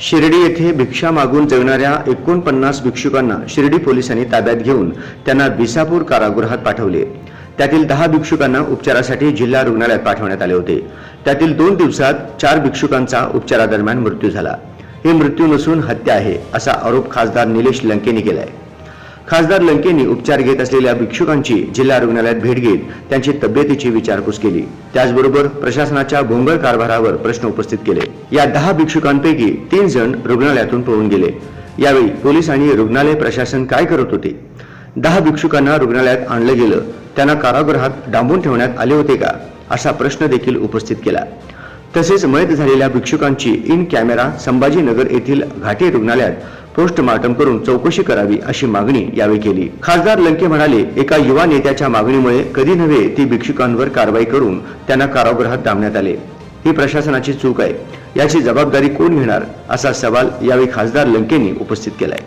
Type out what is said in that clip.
शिर्डी येथे भिक्षा मागून जगणाऱ्या एकोणपन्नास भिक्षुकांना शिर्डी पोलिसांनी ताब्यात घेऊन त्यांना बिसापूर कारागृहात पाठवले. त्यातील दहा भिक्षुकांना उपचारासाठी जिल्हा रुग्णालयात पाठवण्यात आले होते. त्यातील दोन दिवसात चार भिक्षुकांचा उपचारादरम्यान मृत्यू झाला. हे मृत्यू नसून हत्या आहे असा आरोप खासदार निलेश लंकेंनी केलाय. खासदार लंकेंनी उपचार घेत असलेल्या भिक्षुकांची जिल्हा रुग्णालयात भेट घेत त्यांची तब्येतीची विचारपूस केली. त्याचबरोबर प्रशासनाच्या भोंगळ कारभारावर प्रश्न उपस्थित केले. या दहा भिक्षुकांपैकी तीन जण रुग्णालयातून पळून गेले. यावेळी पोलीस आणि रुग्णालय प्रशासन काय करत होते? दहा भिक्षुकांना रुग्णालयात आणलं गेलं. त्यांना कारागृहात डांबून ठेवण्यात आले होते का? असा प्रश्न देखील उपस्थित केला. तसेच मयत झालेल्या भिक्षुकांची इन कॅमेरा संभाजीनगर येथील घाटी रुग्णालयात पोस्टमार्टम करून चौकशी करावी अशी मागणी यावेळी केली. खासदार लंके म्हणाले एका युवा नेत्याच्या मागणीमुळे कधी नव्हे ती भिक्षुकांवर कारवाई करून त्यांना कारागृहात डांबण्यात आले. ही प्रशासनाची चूक आहे. याची जबाबदारी कोण घेणार? असा सवाल यावेळी खासदार लंकेंनी उपस्थित केलाय.